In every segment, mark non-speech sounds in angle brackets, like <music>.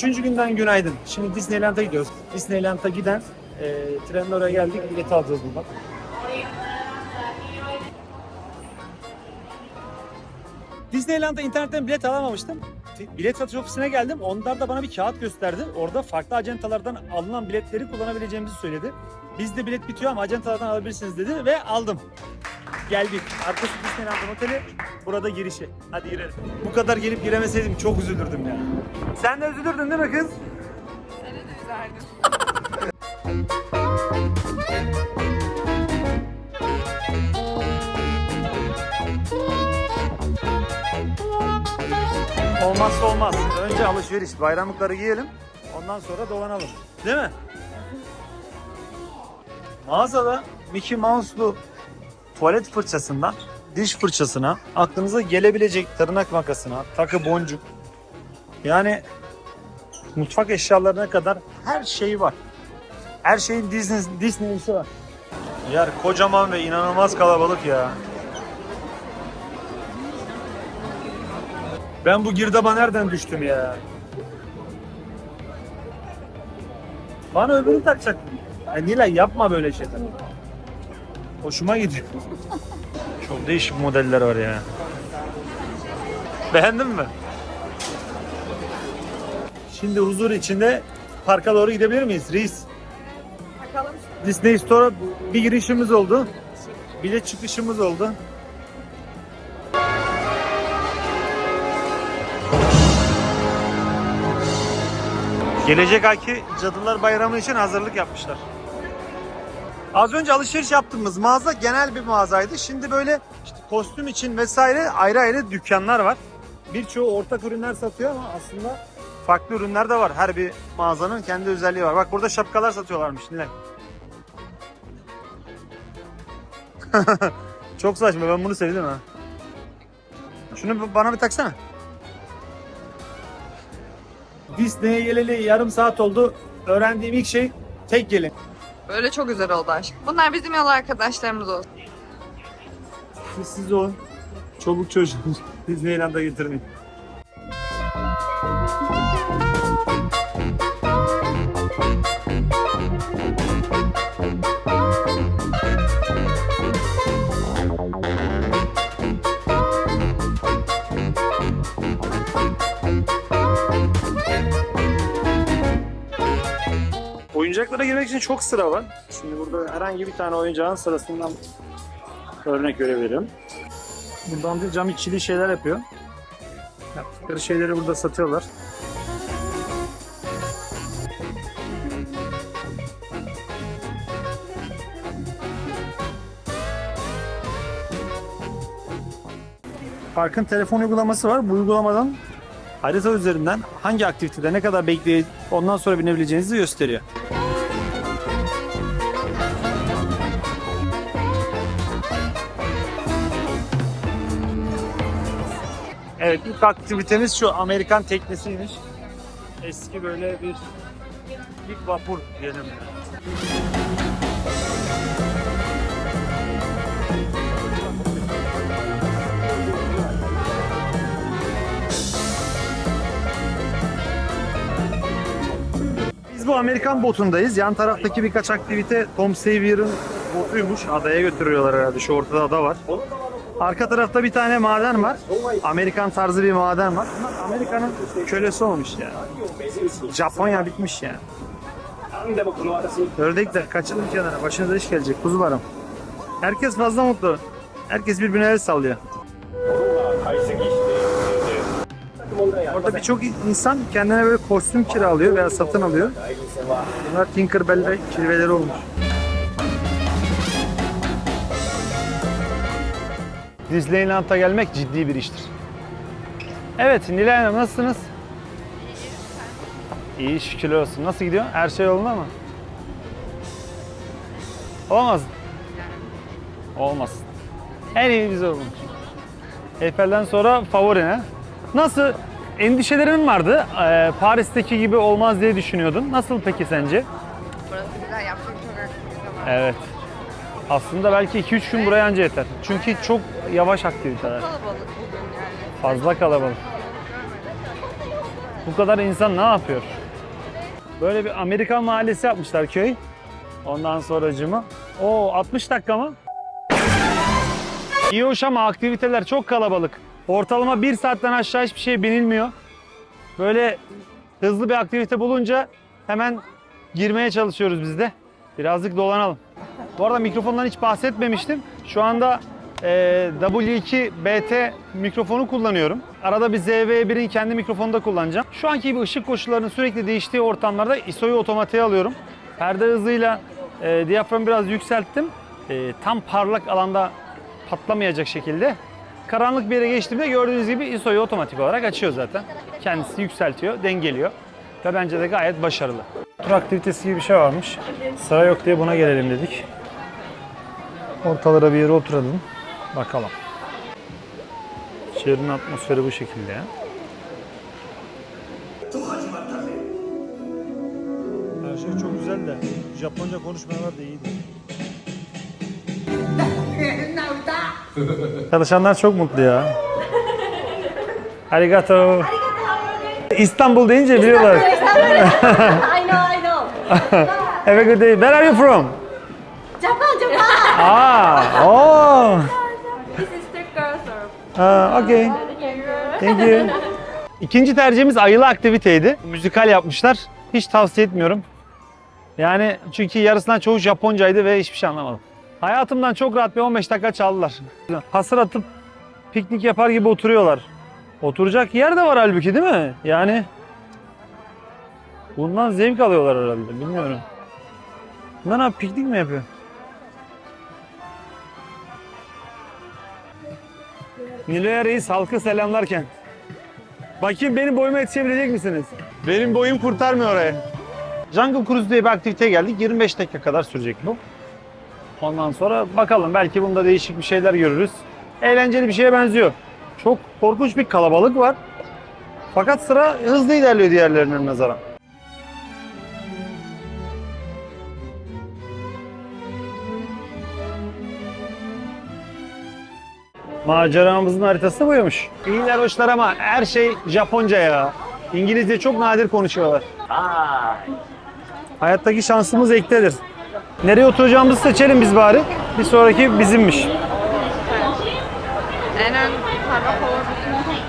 Üçüncü günden günaydın. Şimdi Disneyland'a gidiyoruz. Disneyland'a giden e, trenin oraya geldik. Bilet alacağız buradan. Disneyland'a internetten bilet alamamıştım. Bilet satış ofisine geldim. Onlar da bana bir kağıt gösterdi. Orada farklı acentalardan alınan biletleri kullanabileceğimizi söyledi. Bizde bilet bitiyor ama acentalardan alabilirsiniz dedi ve aldım. Geldik. Arkası Disneyland'ın oteli. Burada girişi. Hadi girelim. Bu kadar gelip giremeseydim çok üzülürdüm ya. Sen de üzülürdün değil mi kız? Seni de üzerdim. Olmazsa olmaz. Önce alışveriş. Bayramlıkları giyelim. Ondan sonra dolanalım. Değil mi? Mağazada Mickey Mouse'lu tuvalet fırçasından diş fırçasına, aklınıza gelebilecek tırnak makasına, takı boncuk. Yani mutfak eşyalarına kadar her şey var. Her şeyin Disney, Disney'si var. Yer kocaman ve inanılmaz kalabalık ya. Ben bu girdaba nereden düştüm ya? Bana öbürünü takacaktın. Ya Nilay yapma böyle şeyler. Hoşuma gidiyor. Çok değişik modeller var ya. Beğendin mi? Şimdi huzur içinde parka doğru gidebilir miyiz reis? Bakalım. Disney Store'a bir girişimiz oldu. Bir de çıkışımız oldu. Gelecek ayki Cadılar Bayramı için hazırlık yapmışlar. Az önce alışveriş yaptığımız mağaza genel bir mağazaydı. Şimdi böyle işte kostüm için vesaire ayrı ayrı dükkanlar var. Birçoğu ortak ürünler satıyor ama aslında farklı ürünler de var. Her bir mağazanın kendi özelliği var. Bak burada şapkalar satıyorlarmış Nilay. <laughs> Çok saçma ben bunu sevdim ha. Şunu bana bir taksana. Disney'e geleli yarım saat oldu. Öğrendiğim ilk şey tek gelin. Böyle çok güzel oldu aşk. Bunlar bizim yol arkadaşlarımız olsun. Siz, olun. Çoluk çocuğu <laughs> Disneyland'a getirmeyin. Oyuncaklara girmek için çok sıra var. Şimdi burada herhangi bir tane oyuncağın sırasından örnek verebilirim. Buradan bir cam içili şeyler yapıyor. Yaptıkları şeyleri burada satıyorlar. Parkın telefon uygulaması var. Bu uygulamadan harita üzerinden hangi aktivitede ne kadar bekleyip ondan sonra binebileceğinizi gösteriyor. Evet ilk aktivitemiz şu Amerikan teknesiymiş. Eski böyle bir ilk vapur diyelim. Biz bu Amerikan botundayız. Yan taraftaki birkaç aktivite Tom Sawyer'ın botuymuş. Adaya götürüyorlar herhalde. Şu ortada ada var. Arka tarafta bir tane maden var. Amerikan tarzı bir maden var. Amerika'nın kölesi olmuş ya. Japonya bitmiş ya. Ördekler kaçılın kenara. Başınıza iş gelecek kuzularım. Herkes fazla mutlu. Herkes birbirine el sallıyor. Orada birçok insan kendine böyle kostüm kiralıyor veya satın alıyor. Bunlar Tinkerbell ve kilveleri olmuş. Disneyland'a gelmek ciddi bir iştir. Evet Nilay Hanım nasılsınız? İyi şükürler olsun. Nasıl gidiyor? Her şey yolunda mı? Olmaz. Olmaz. En iyi bize olmuş. Eyfel'den sonra favori ne? Nasıl? Endişelerin vardı. Ee, Paris'teki gibi olmaz diye düşünüyordun. Nasıl peki sence? Burası güzel yapacak çok aktivite var. Evet. Aslında belki 2-3 gün buraya anca yeter. Çünkü çok yavaş aktiviteler. Kalabalık bugün yani. Fazla kalabalık. Bu kadar insan ne yapıyor? Böyle bir Amerikan mahallesi yapmışlar köy. Ondan sonracığımı. O 60 dakika mı? İyi hoş ama aktiviteler çok kalabalık. Ortalama bir saatten aşağı hiçbir şey binilmiyor. Böyle hızlı bir aktivite bulunca hemen girmeye çalışıyoruz biz de. Birazcık dolanalım. Bu arada mikrofondan hiç bahsetmemiştim. Şu anda e, W2 BT mikrofonu kullanıyorum. Arada bir ZV1'in kendi mikrofonu da kullanacağım. Şu anki gibi ışık koşullarının sürekli değiştiği ortamlarda ISO'yu otomatiğe alıyorum. Perde hızıyla e, diyaframı biraz yükselttim. E, tam parlak alanda patlamayacak şekilde. Karanlık bir yere geçtiğimde gördüğünüz gibi ISO'yu otomatik olarak açıyor zaten. Kendisi yükseltiyor, dengeliyor. Ve bence de gayet başarılı. Tur aktivitesi gibi bir şey varmış. Sıra yok diye buna gelelim dedik. Ortalara bir yere oturalım. Bakalım. Şehrin atmosferi bu şekilde. Her şey çok güzel de Japonca konuşmayanlar da iyiydi. Çalışanlar çok mutlu ya. Arigato. İstanbul deyince biliyorlar. <laughs> I know, I know. Have a good day. Where are you from? Japan, Japan. Ah, oh. This is the girl sir. Ah, okay. Thank you. İkinci tercihimiz ayılı aktiviteydi. Müzikal yapmışlar. Hiç tavsiye etmiyorum. Yani çünkü yarısından çoğu Japoncaydı ve hiçbir şey anlamadım. Hayatımdan çok rahat bir 15 dakika çaldılar. Hasır atıp piknik yapar gibi oturuyorlar. Oturacak yer de var halbuki değil mi? Yani bundan zevk alıyorlar herhalde bilmiyorum. Bunlar abi piknik mi yapıyor? Nilo'ya reis halkı selamlarken. Bakayım benim boyuma yetişebilecek misiniz? Benim boyum kurtarmıyor oraya. Jungle Cruise diye bir aktiviteye geldik. 25 dakika kadar sürecek bu. Ondan sonra bakalım belki bunda değişik bir şeyler görürüz. Eğlenceli bir şeye benziyor. Çok korkunç bir kalabalık var. Fakat sıra hızlı ilerliyor diğerlerinin nazaran. Maceramızın haritası buymuş. İyiler hoşlar ama her şey Japonca ya. İngilizce çok nadir konuşuyorlar. Hayattaki şansımız ektedir. Nereye oturacağımızı seçelim biz bari. Bir sonraki bizimmiş. En ön taraf olabilir.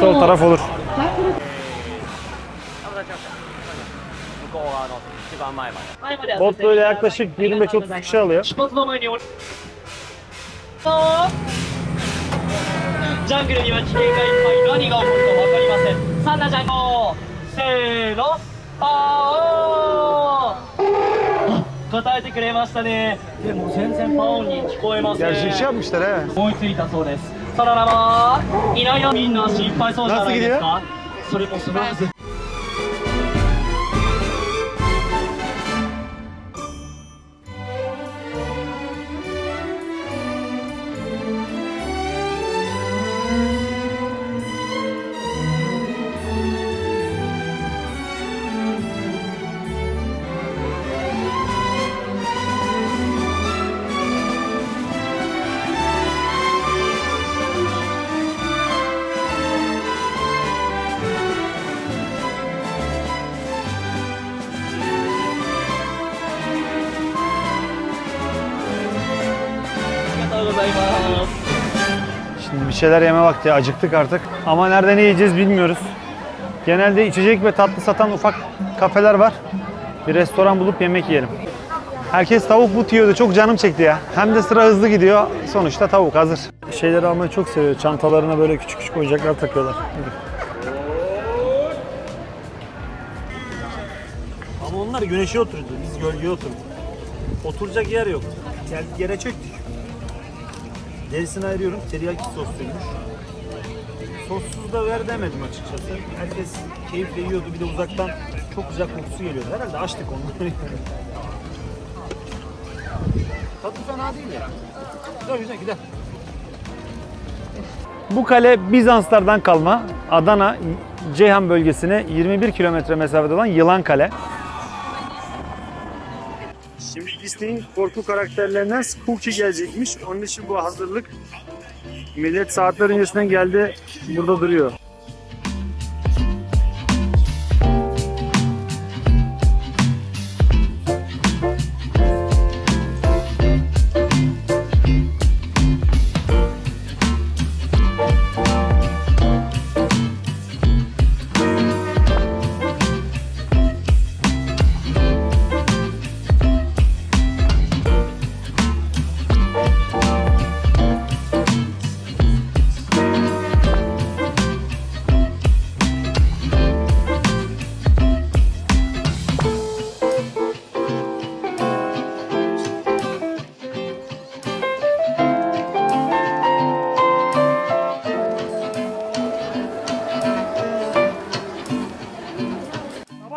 Sol taraf olur. 向こう側の一番前まで。前までは Bot böyle yaklaşık 25-30 kişi alıyor. 出発の前におりジャングルには危険がいっぱい何が起こるか分かりませんサンナジャングルせーのパオーンあ答えてくれましたねでも全然パオンに聞こえません Gerçi şey yapmışlar he. 思いついたそうです その名はいないよみんな心配そうじゃないですか。それもすまず bir şeyler yeme vakti. Acıktık artık. Ama nerede ne yiyeceğiz bilmiyoruz. Genelde içecek ve tatlı satan ufak kafeler var. Bir restoran bulup yemek yiyelim. Herkes tavuk but yiyordu. Çok canım çekti ya. Hem de sıra hızlı gidiyor. Sonuçta tavuk hazır. Şeyleri almayı çok seviyor. Çantalarına böyle küçük küçük oyuncaklar takıyorlar. Ama onlar güneşe oturdu. Biz gölgeye oturduk. Oturacak yer yok. Geldik yere çöktük. Derisini ayırıyorum. Teriyaki sosluymuş. Sossuz da ver demedim açıkçası. Herkes keyifle yiyordu. Bir de uzaktan çok güzel kokusu geliyordu. Herhalde açtık onları. <laughs> Tadı fena değil ya. Güzel güzel gider. Bu kale Bizanslardan kalma Adana Ceyhan bölgesine 21 kilometre mesafede olan Yılan Kale. Listenin korku karakterlerinden Spooky gelecekmiş. Onun için bu hazırlık. Millet saatler öncesinden geldi burada duruyor.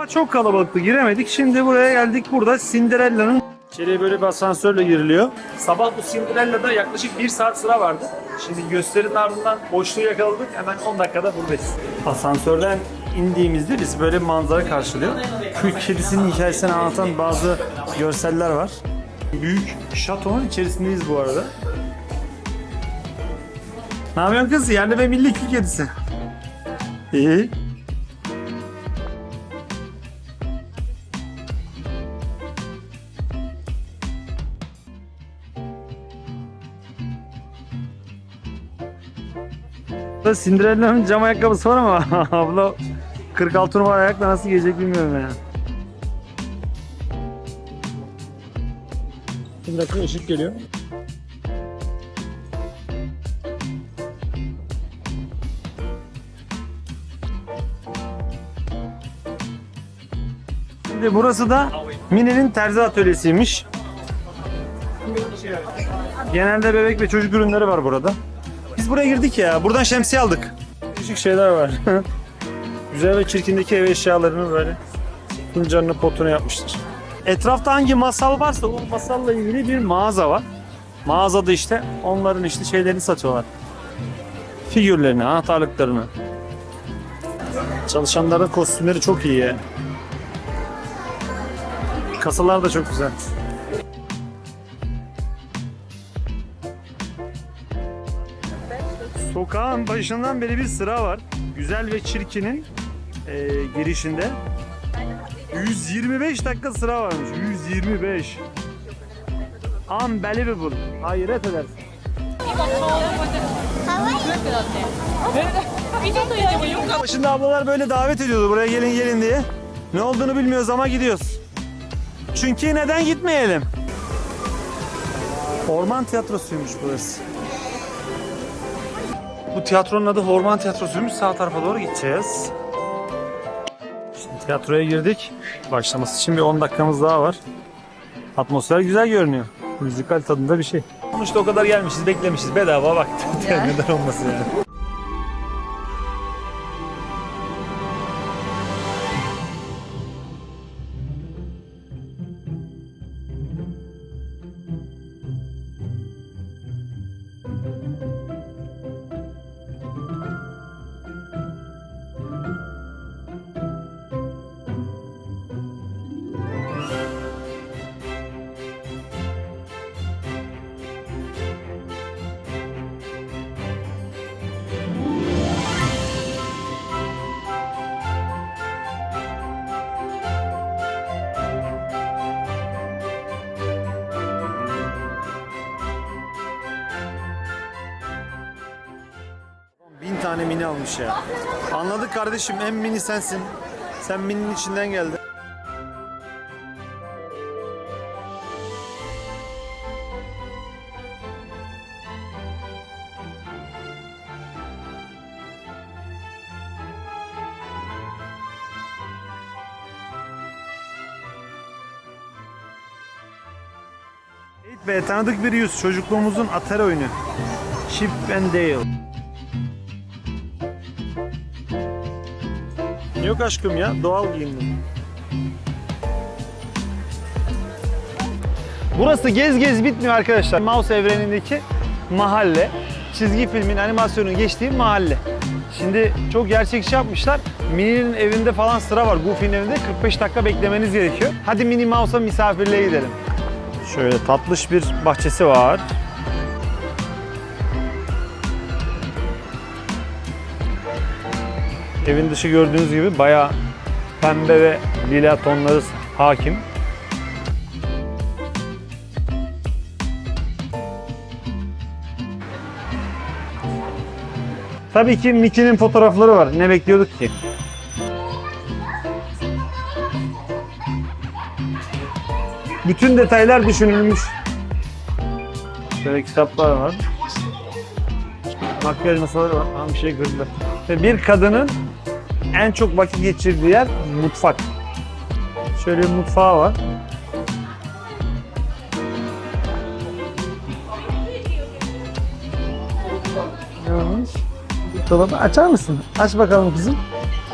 Çok kalabalıktı giremedik. Şimdi buraya geldik. Burada Cinderella'nın içeriye böyle bir asansörle giriliyor. Sabah bu Cinderella'da yaklaşık bir saat sıra vardı. Şimdi gösterinin ardından boşluğu yakaladık. Hemen 10 dakikada buradayız. Asansörden indiğimizde bizi böyle bir manzara karşılıyor. Kül kedisinin hikayesini anlatan bazı görseller var. Büyük şatonun içerisindeyiz bu arada. Ne yapıyorsun kız? Yerli ve milli kül kedisi. İyi. Burada Cinderella'nın cam ayakkabısı var ama <laughs> abla 46 numara ayakla nasıl gelecek bilmiyorum ya. Bir dakika ışık geliyor. Şimdi burası da Mine'nin terzi atölyesiymiş. Genelde bebek ve çocuk ürünleri var burada. Biz buraya girdik ya. Buradan şemsiye aldık. Küçük şeyler var. <laughs> Güzel ve çirkindeki ev eşyalarını böyle fincanını potunu yapmışlar. Etrafta hangi masal varsa o masalla ilgili bir mağaza var. Mağazada işte onların işte şeylerini satıyorlar. Figürlerini, anahtarlıklarını. Çalışanların kostümleri çok iyi ya. Kasalar da çok güzel. Sokağın başından beri bir sıra var. Güzel ve çirkinin e, girişinde. 125 dakika sıra varmış. 125. Unbelievable. Hayret edersin. Şimdi ablalar böyle davet ediyordu buraya gelin gelin diye. Ne olduğunu bilmiyoruz ama gidiyoruz. Çünkü neden gitmeyelim? Orman tiyatrosuymuş burası. Bu tiyatronun adı Orman Tiyatrosu'ymuş. Sağ tarafa doğru gideceğiz. Şimdi tiyatroya girdik. Başlaması için bir 10 dakikamız daha var. Atmosfer güzel görünüyor. Müzikal tadında bir şey. Sonuçta o kadar gelmişiz, beklemişiz. Bedava vakti. <laughs> Neden olmasın yani. Tane mini almış ya. Anladık kardeşim en mini sensin. Sen mininin içinden geldin. Bey tanıdık bir yüz. Çocukluğumuzun Atari oyunu. Chip and Dale. Yok aşkım ya doğal giyindim. Burası gez gez bitmiyor arkadaşlar. Mouse evrenindeki mahalle. Çizgi filmin animasyonun geçtiği mahalle. Şimdi çok gerçekçi yapmışlar. Mini'nin evinde falan sıra var. Goofy'nin evinde 45 dakika beklemeniz gerekiyor. Hadi Minnie Mouse'a misafirliğe gidelim. Şöyle tatlış bir bahçesi var. Evin dışı gördüğünüz gibi bayağı pembe ve lila tonları hakim. Tabii ki Mickey'nin fotoğrafları var. Ne bekliyorduk ki? Bütün detaylar düşünülmüş. Şöyle kitaplar var. Makyaj masaları var. Aa, bir şey kırdılar. Bir kadının en çok vakit geçirdiği yer mutfak. Şöyle bir mutfağı var. Neymiş? Dolabı açar mısın? Aç bakalım kızım.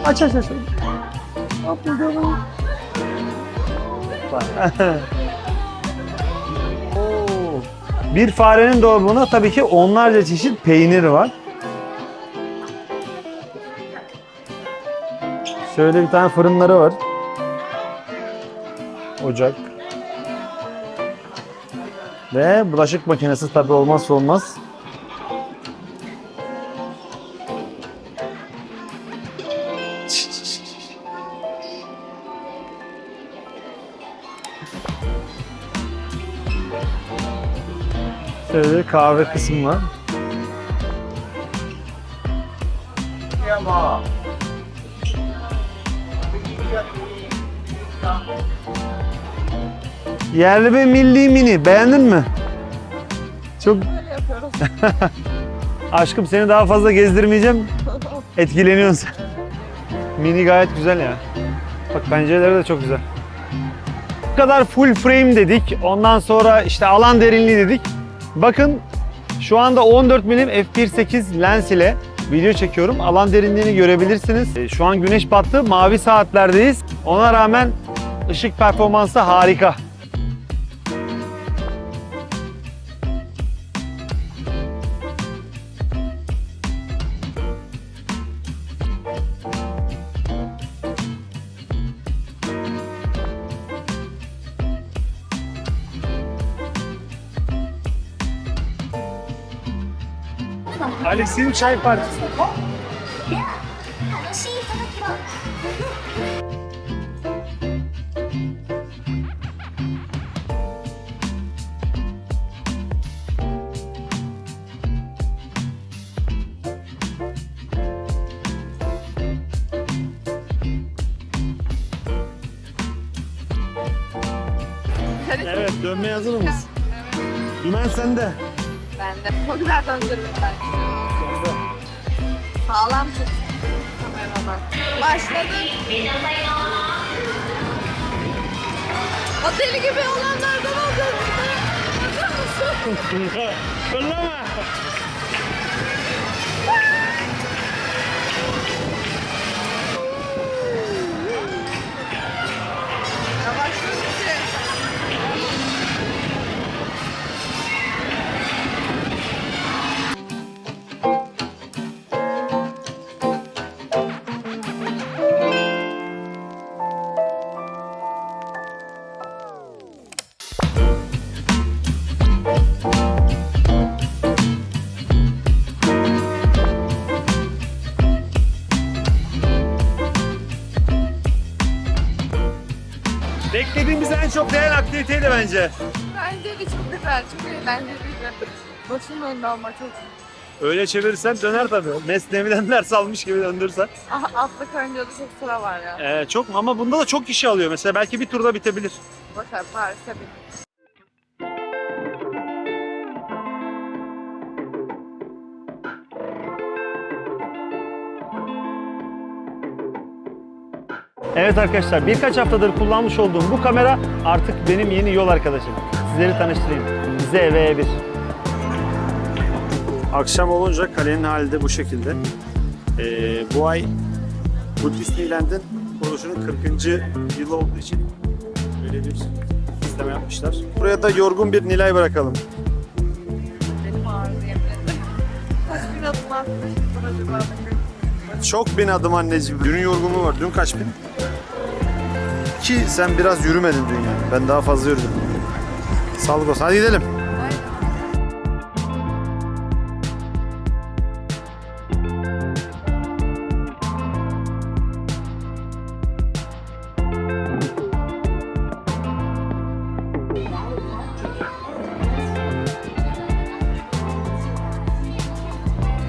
Aç aç aç. <laughs> Oo. Bir farenin dolabına tabii ki onlarca çeşit peynir var. Şöyle bir tane fırınları var. Ocak. Ve bulaşık makinesi tabii olmazsa olmaz. Şöyle kahve kısmı var. Yerli ve milli mini. Beğendin mi? Çok... <laughs> Aşkım seni daha fazla gezdirmeyeceğim. <laughs> Etkileniyorsun. Mini gayet güzel ya. Bak pencereleri de çok güzel. Bu kadar full frame dedik. Ondan sonra işte alan derinliği dedik. Bakın şu anda 14 mm f1.8 lens ile video çekiyorum. Alan derinliğini görebilirsiniz. E, Şu an güneş battı. Mavi saatlerdeyiz. Ona rağmen ışık performansı harika. Alex'in çay partisi. Dönmeye hazır mıyız? Dümen sende. Ben de. Çok güzel döndürdüm ben. Sağlam tut. Kameraman. Başladı. O deli gibi olanlardan oldu. Hazır mısın? <laughs> Fırlama. Çok değen aktiviteydi bence. Bence de çok güzel, çok eğlenceliydi. Başım önde ama çok. Öyle çevirirsen döner tabii. Mesnevi'den <laughs> ders almış gibi döndürsen. Aha, atlı karınca da çok sıra var ya. Ee, çok ama bunda da çok kişi alıyor. Mesela belki bir turda bitebilir. Bakar Paris'e bir. Evet arkadaşlar birkaç haftadır kullanmış olduğum bu kamera artık benim yeni yol arkadaşım. Sizleri tanıştırayım. ZV1. Akşam olunca kalenin hali de bu şekilde. Ee, bu ay bu Disneyland'in kuruluşunun 40. yılı olduğu için böyle bir sistem yapmışlar. Buraya da yorgun bir Nilay bırakalım. Benim acaba? Çok bin adım anneciğim. Dünün yorgunluğu var. Dün kaç bin? Ki sen biraz yürümedin dün yani. Ben daha fazla yürüdüm. Sağlık olsun. Hadi gidelim.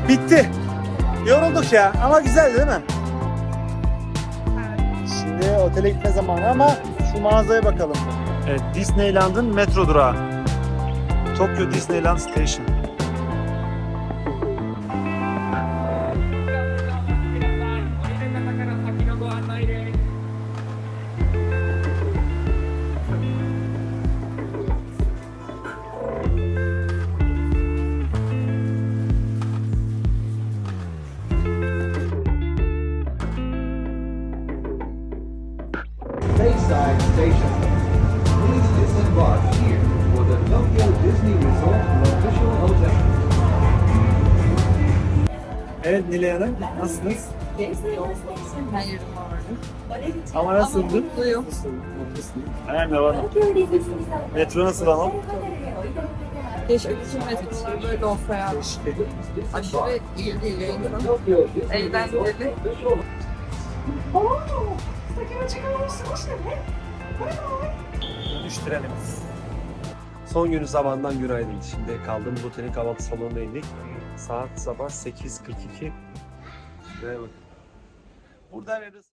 Bitti. Yorulduk ya ama güzel değil mi? Şimdi otele gitme zamanı ama şu mağazaya bakalım. Evet, Disneyland'ın metro durağı. Tokyo Disneyland Station. Nilay Hanım, nasılsınız? Ama nasıldı? Mutluyum. Hemen devam. Metro nasıl ama? Keşke bütün metresi böyle olsa ya. Aşırı iyi değil insan. Eğlenceli. Dönüş trenimiz. Son günü sabahından günaydın. Şimdi kaldığımız otelin kahvaltı salonuna indik. Saat sabah 8.42. Ve bak. Buradan